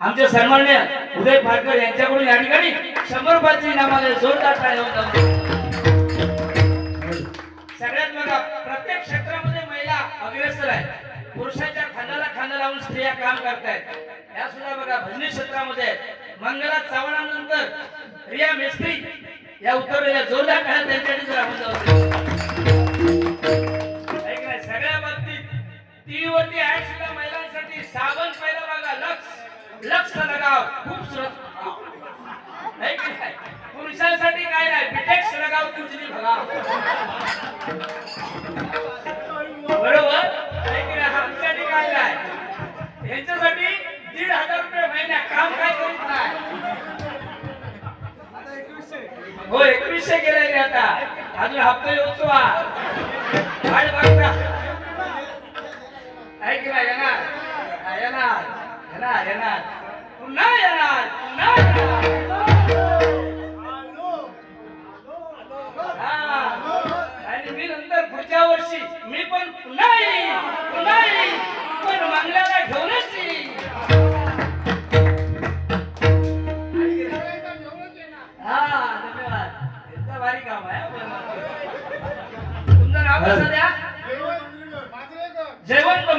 आमचे सन्मान्य उदय फाटकर यांच्याकडून या ठिकाणी शंभर रुपयाची इनामाला जोरदार सगळ्यात बघा प्रत्येक क्षेत्रामध्ये महिला अग्रेसर आहे पुरुषांच्या खांद्याला खांदा लावून स्त्रिया काम करतायत. या सुद्धा बघा भजनी क्षेत्रामध्ये मंगला चव्हाणानंतर रिया मेस्त्री या उतरलेल्या जोरदार काळात त्यांच्याकडे राहून टीव्हीवरती ऍड सुद्धा महिलांसाठी. साबण पहिला बघा लक्ष लक्ष लगाव. खूप सुरक्षित नाही पुरुषांसाठी काय नाही बिटेक्स लगाव कुंजली भगाव बरोबर? नाही की नाही? आमच्यासाठी काय नाही. ह्याच्यासाठी दीड हजार रुपये महिन्या काम काय करीत नाही. हो एकवीसशे गेलेले आता. अजून हप्ता येऊचो वाट बघता. ऐक ना येणार? येणार. येणार येणार. पुन्हा येणार पुन्हा आणि मी नंतर पुढच्या वर्षी मी पण पुन्हा येईन पुन्हा येईन. पण मंगल्याला घेऊनच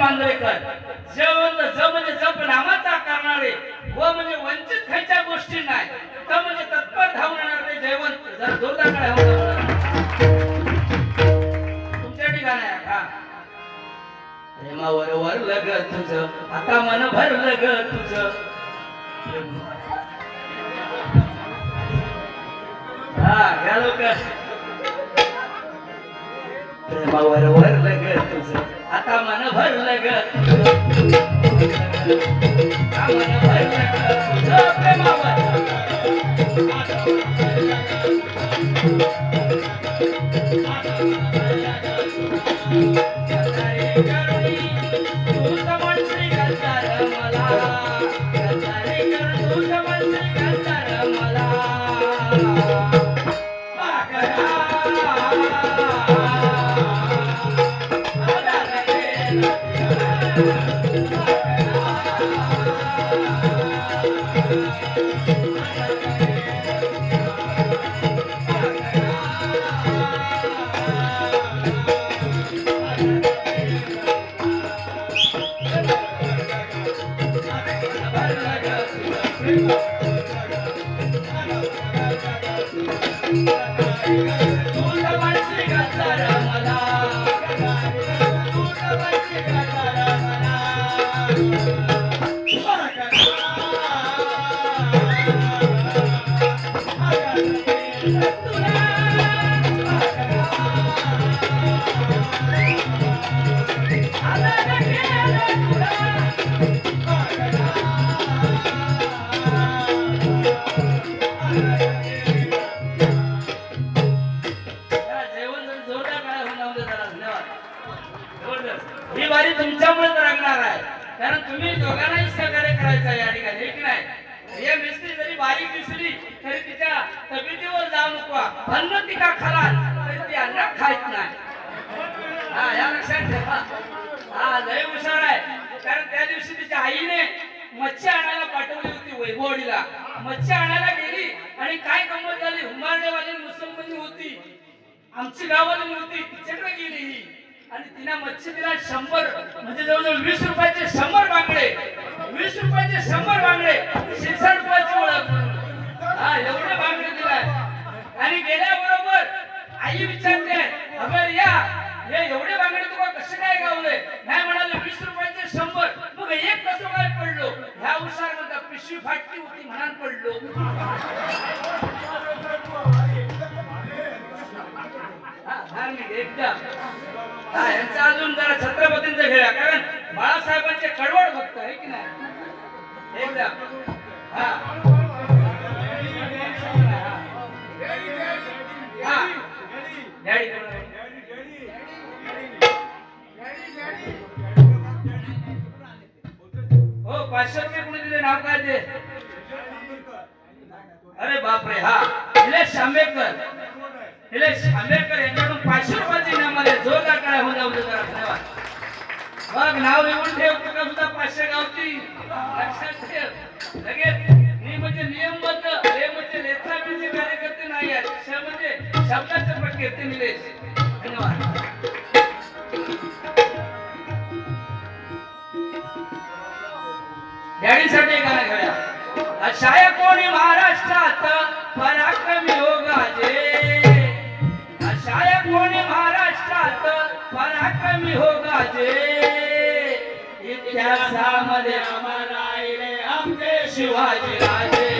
मांजरेकर जयवंत ज म्हणजे जप नामाचा करणारे. व म्हणजे वंचित खायच्या गोष्टी नाही. तर म्हणजे तत्पर धावून येणारे जयवंत जर जोरदार तुमच्या ठिकाणी आहे का? प्रेमावर वरलं ग तुझं. आता मन भर लग तुझ. हा घ्या लोक प्रेमावर वर लग तुझ. आता मन भरलं ग आता मन भरलं ग तुझं प्रेमावर. जाऊ अन्न तिका खाला ते अन्न खायत नाही. हा या लक्षात ठेवा. हा लय हुशार आहे. कारण त्या दिवशी तिच्या आईने मच्छी आणायला पाठवली होती वैभवडीला. मच्छी आणायला गेली आणि काय गंमत झाली? हुंबारडेवाली मुसलमानी होती. आमची गावाला होती. तिच्याकडे गेली ही. आणि तिने मच्छी दिला शंभर म्हणजे जवळजवळ वीस रुपयाचे शंभर बांगडे. वीस रुपयाचे शंभर बांगडे. शिरसाठ रुपयाची ओळख हा एवढे बांगडे दिलाय. आणि गेल्याबरोबर आई विचारते अगर या हे एवढे बांगडे तुला कसे काय गावले? नाही म्हणाले वीस रुपयाचे शंभर. मग एक कसं काय पडलो? ह्या हुशार म्हणता पिशवी फाटली होती म्हणून पडलो. हा, एकदम यांचा अजून जरा छत्रपतींचा घेऊया कारण बाळासाहेबांचे कडवड भक्त आहे की नाही? एकदम नाव काय ते? अरे बापरे हा निलेश आंबेडकर. निलेश आंबेडकर यांच्याकडून पाचशे रुपयाचे इनाम आले जोरदार काय होऊन जाऊ दे जरा वाघ नाव लिहून ठेव तुला सुद्धा पाचशे गावती लक्षात ठेव. लगेच मी म्हणजे नियमबद्ध हे म्हणजे लेखा म्हणजे कार्यकर्ते नाही आहेत. म्हणजे शब्दाचे पटके निलेश. धन्यवाद. यासाठी गाणं घेऊया. अशाया कोणी महाराष्ट्रात पराक्रम योगाचे गाजे कोणी महाराष्ट्रात पराक्रम हो गाजे इतिहासामध्ये आम्हाला आले आमचे शिवाजी राजे.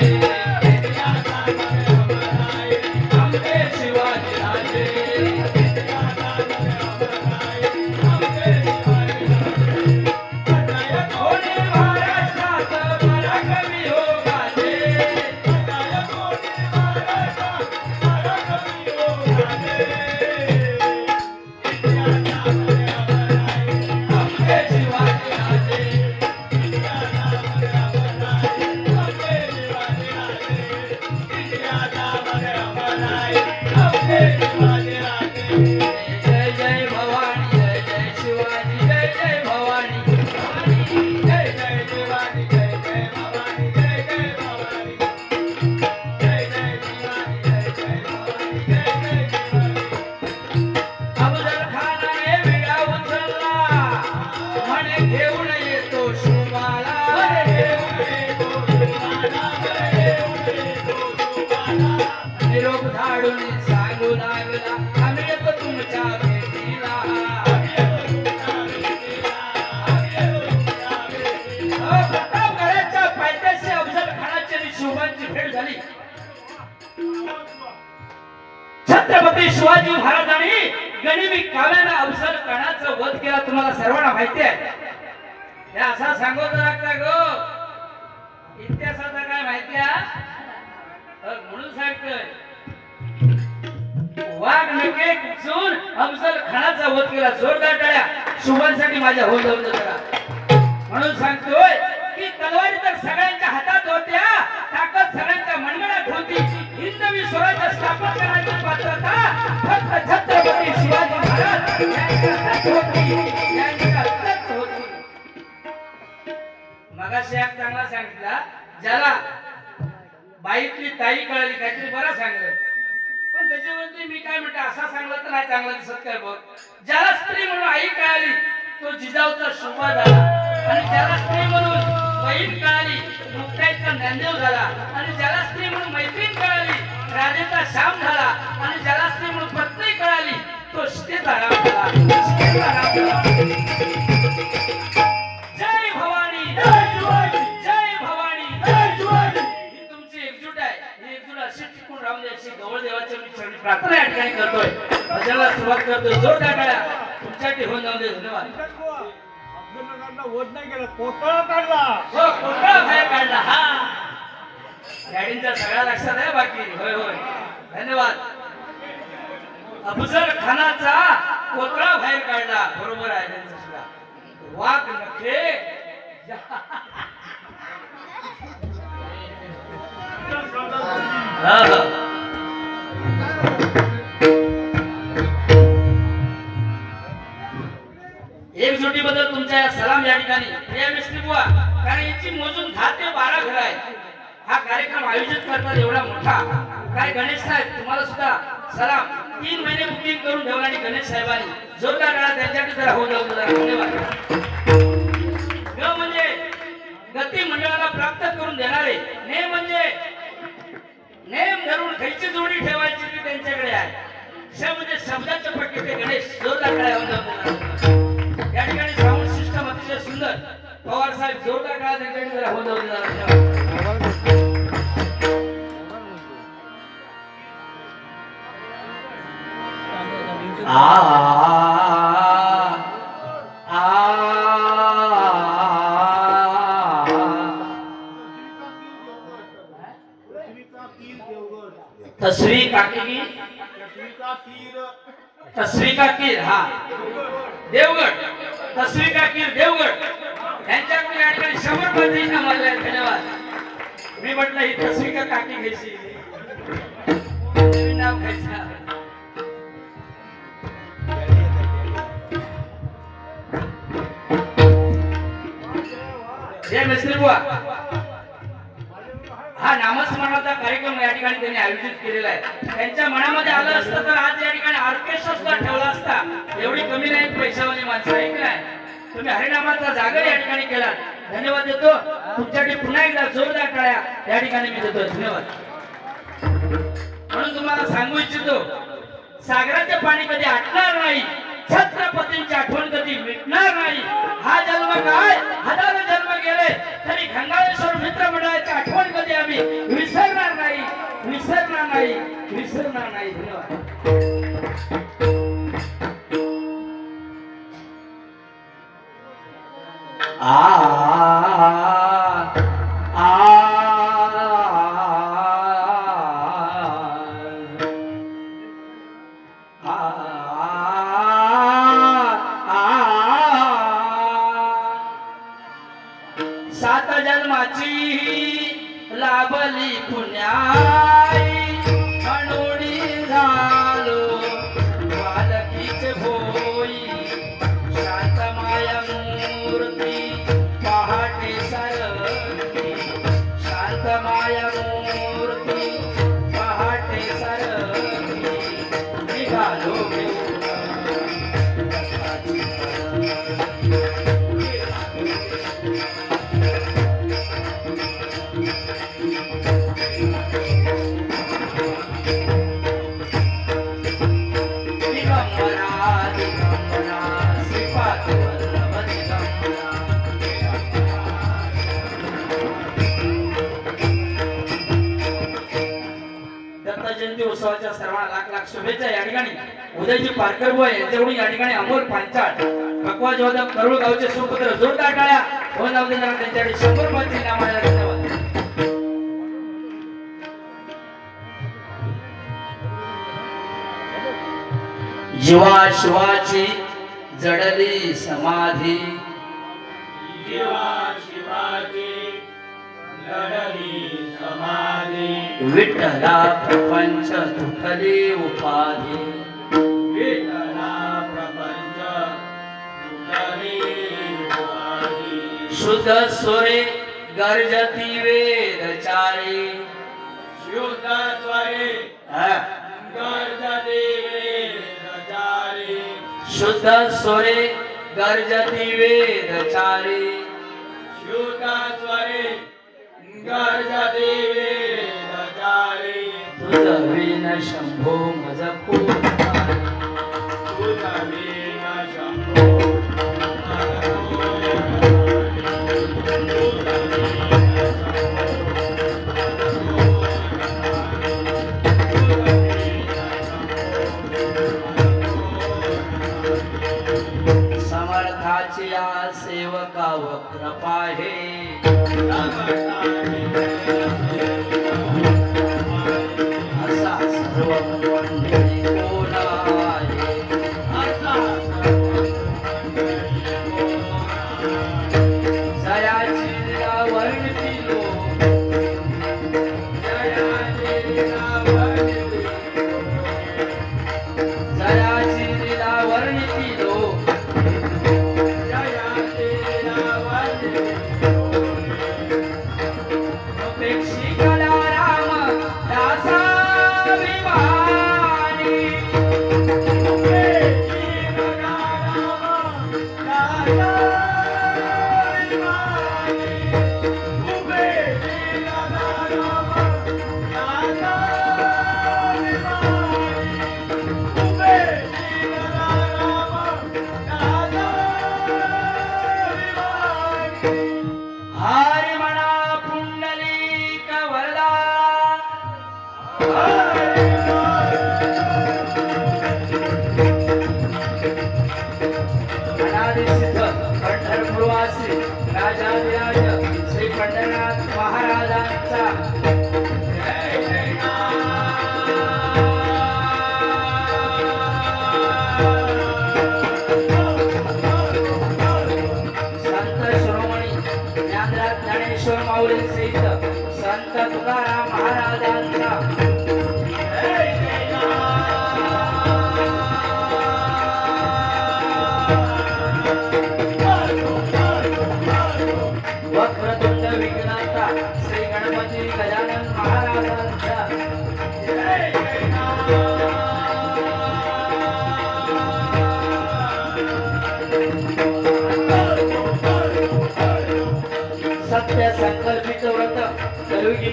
म्हणून सांगतोय की तलवारी तर सगळ्यांच्या हातात होत्या ताकद सगळ्यांच्या मनगडात होती. हिंदवी स्वराज्य स्थापन करण्याची पात्रता फक्त छत्रपती शिवाजी महाराज यांच्यातच होती. यांच्यातच होती. मगाशी एक चांगला सांगितला ज्याला बाईतली ताई कळली काहीतरी बरं सांगलं. पण त्याच्यावरती मी काय म्हणतो असा सांगला तर नाही चांगला दिसत काय बघ. ज्याला स्त्री म्हणून आई कळाली तो जिजाऊचा शोभा झाला. आणि ज्याला स्त्री म्हणून बहीण कळाली. मुक्ताईचा ज्ञानदेव झाला. आणि ज्याला स्त्री म्हणून मैत्रीण कळाली राजेचा श्याम झाला. आणि ज्याला स्त्री म्हणून पत्नी कळाली तो सीतेचा राम झाला. सीतेचा राम झाला. जय भवानी. जय शिवाजी. जय भवानी. जय शिवाजी. ही तुमची एकजूट आहे. ही एकजूट अशी टिकून गवळ देवाच्या मी चरणी प्रार्थना या ठिकाणी करतोय. भजनाला सुरुवात करतोय. टाळ्या तुमच्यासाठी होऊन जाऊ दे धन्यवाद. अफजलनगरला वध नाही केला काढला. हो बाहेर काढला हा. गाडींचा सगळ्या लक्षात आहे बाकी. होय होय. धन्यवाद. अफजल खानाचा कोतळा बाहेर काढला. बरोबर आहे त्यांचं सुद्धा. वाघ नखे. हा हा. एकजुटीबद्दल तुमच्या सलाम या ठिकाणी. प्रिया कारण याची मोजून दहा ते बारा घर आहेत. हा कार्यक्रम आयोजित करतात एवढा मोठा. काय गणेश साहेब तुम्हाला सुद्धा सलाम. तीन महिने बुकिंग करून ठेवला आणि गणेश साहेबांनी. जोरदार काळात त्यांच्याकडे जरा होऊ जाऊ धन्यवाद. ग म्हणजे गती मंडळाला प्राप्त करून देणारे. ने म्हणजे नेम धरून खैची जोडी ठेवायची ती त्यांच्याकडे आहे. श म्हणजे शब्दाचे पक्की ते गणेश. जोरदार काळ्या होऊन पवार साहेब जोरदार काळात त्यांच्याकडे जरा होऊन जाऊ दे मी का काकी नाव हे मिस्त्री बुवा. हा नामस्मरणाचा कार्यक्रम या ठिकाणी त्यांनी आयोजित केलेला आहे. त्यांच्या मनामध्ये आलं असतं तर आज या ठिकाणी ऑर्केस्ट्रा सुद्धा ठेवला असता. एवढी कमी नाही पैशावाली माणसं आहे की नाही? तुम्ही हरिनामाचा जागर या ठिकाणी केला धन्यवाद देतो. तुमच्याकडे पुन्हा एकदा जोरदार टाळ्या. या ठिकाणी मी देतो. धन्यवाद. म्हणून तुम्हाला सांगू इच्छितो सागराचे पाणी कधी आटणार नाही छत्रपतींची आठवण कधी मिटणार नाही. हा जन्म काय? हजारो जन्म गेले तरी गंगाळेश्वर मित्र मंडळाची आठवण कधी आम्ही आ उत्सवाच्या सर्वांना लाख लाख शुभेच्छा या ठिकाणी. उदयजी पारकर बुवा यांच्याकडून या ठिकाणी अमोल पांचाळ भगवा जोधम करुळ गावचे सुपुत्र जोरदार टाळ्या. हो नाव त्यांच्याकडे. शंभरमध्ये नामाला धन्यवाद. जीवा शिवाची जडली समाधी. जीवा शिवाची लढली विठ्ठला प्रपंच तुटली उपाधी प्रपंच तुटली. शुद्ध सोरे गर्जती वेद चारी शुद्ध स्वरे गर्जती वेदचारी. शुद्ध सोरे गर्जती वेद चारी शुद्ध स्वरे गर्जती वेदचारी. नवीन शंभो मजपू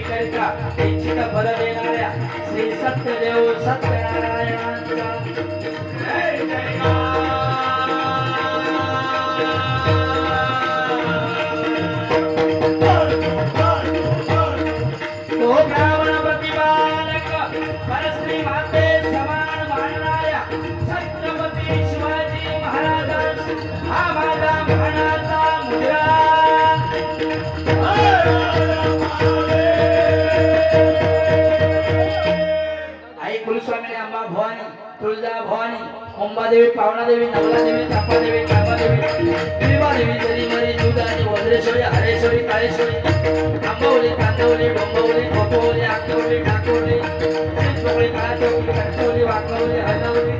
कलयुगी करिता इच्छित फल देणाऱ्या श्री सत्यदेव सत्यनारायणांचा तुळजा भवानी अंबादेवी पावनादेवी नवलादेवी चापादेवी कामादेवी देवी जरी मरी दुधानी वज्रेश्वरी हरेश्वरी काळेश्वरी आंबवली कांदवली डोंबवली खोपवली आकवली ठाकवली चिंचवली काळाचौली कटवली वाकवली हलवली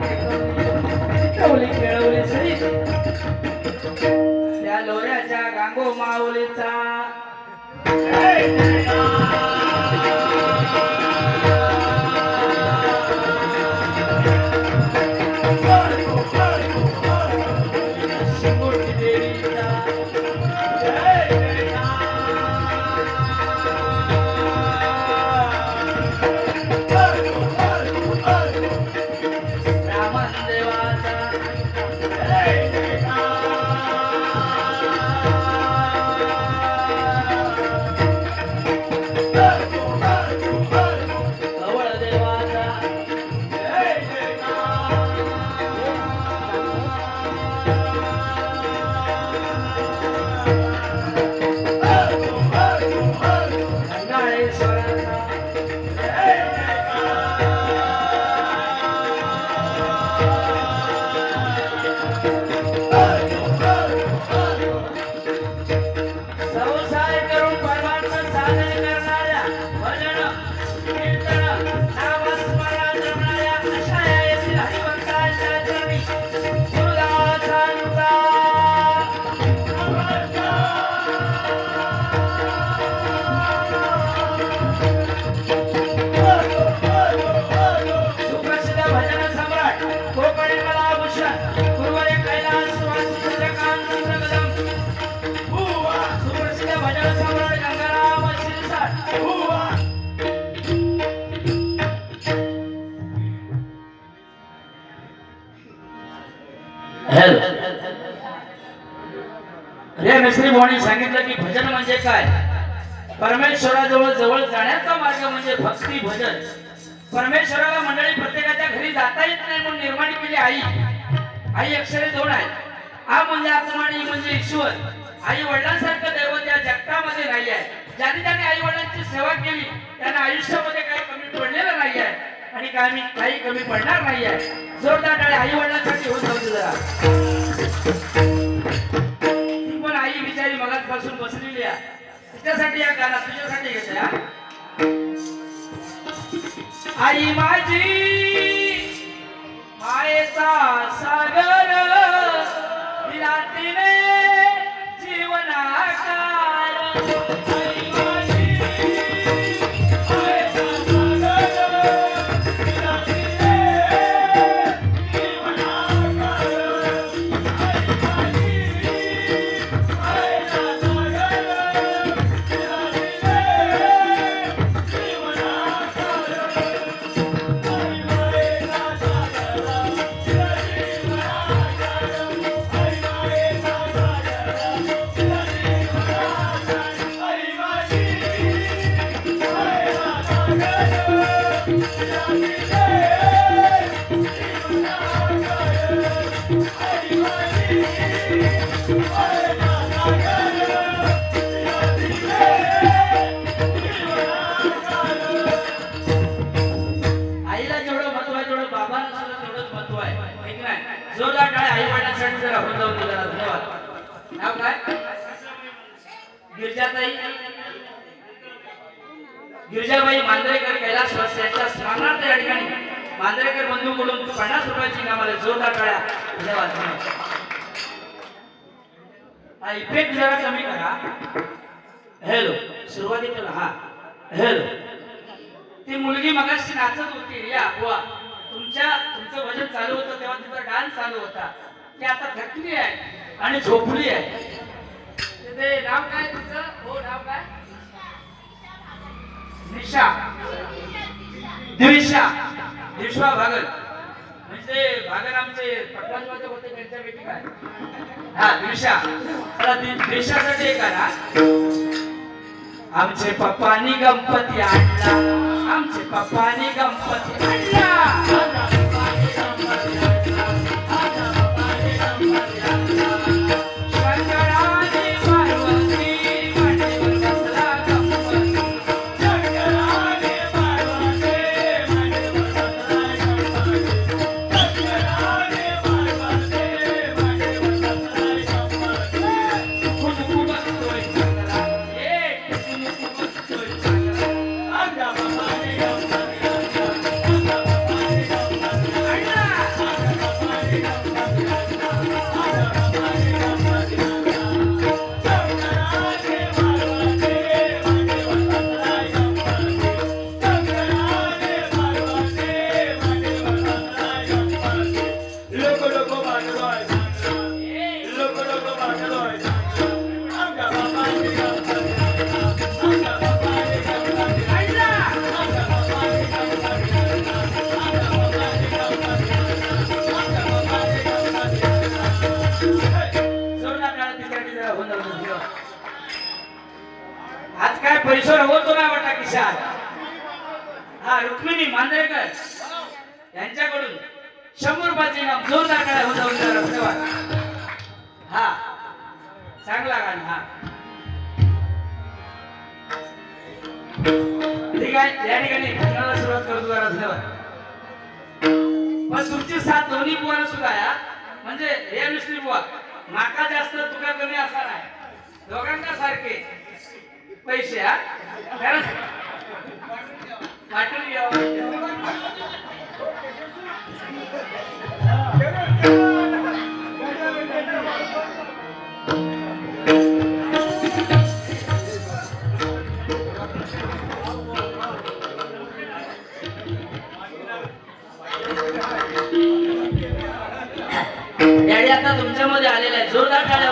टिकवली खेळवली सरी त्या लोऱ्याच्या गांगो माऊलीचा रे मिस्त्री सांगितलं की भजन म्हणजे काय? परमेश्वराजवळ जवळ जाण्याचा मार्ग म्हणजे भक्ती भजन. परमेश्वराला मंडळी प्रत्येकाच्या घरी जाता येत नाही म्हणून निर्माण केली आई. आई अक्षरे दोन आहेत. आ म्हणजे आत्मा आणि म्हणजे ईश्वर. आई वडिलांसारखं दैवत या जगतामध्ये नाही आहे. ज्याने त्याने आई वडिलांची सेवा केली त्यांना आयुष्यामध्ये काही कमी पडलेलं नाही आहे. आणि काही काही कमी पडणार नाही आहे. जोरदार आई वडिलांसाठी होत जाऊ जरा. पासून बसलेली आहे. तिच्यासाठी या गाणं तुझ्यासाठी घेते आई माझी मायेचा सागर तिला तिने काय गिरजाताई. गिरजाबाई मांजरेकर कैलास वास यांच्या स्मरणार्थ या ठिकाणी मांजरेकर बंधूकडून पन्नास रुपयाची कामाला जोरदार टाळ्या धन्यवाद हा इफेक्ट जरा कमी करा. हॅलो सुरुवातीला हा. हॅलो. ती मुलगी मगाशी नाचत होती या बुवा. तुमच्या तुमचं वजन चालू होतं तेव्हा तिचा डान्स चालू होता. ती आता थकली आहे. आणि झोपली आहे. ते नाव काय तिचं हो नाव काय? निशा. दिविशा दिविशा भागल. म्हणजे भागल आमचे पटवाजवाचे होते त्यांच्यापैकी काय? हा दिविशा मला दिविशासाठी एक आहे ना आमचे पप्पानी गणपती आणला. आमचे पप्पानी गणपती आणला. ना हा रुक्मिणी मांजरेकर यांच्याकडून शंभर रुपयाचे नाव जोरदार काय होता होता हा चांगला गाणं हा. ठीक आहे या ठिकाणी गाण्याला सुरुवात करतो जरा धन्यवाद पण तुमची साथ दोन्ही बुवाला सुद्धा या. म्हणजे हे मिस्त्री बुवा. माका जास्त तुका कमी असा नाही. दोघांना सारखे. पैसे हा? वाटून आता तुमच्यामध्ये आलेला आहे. जोरदार टाळ्या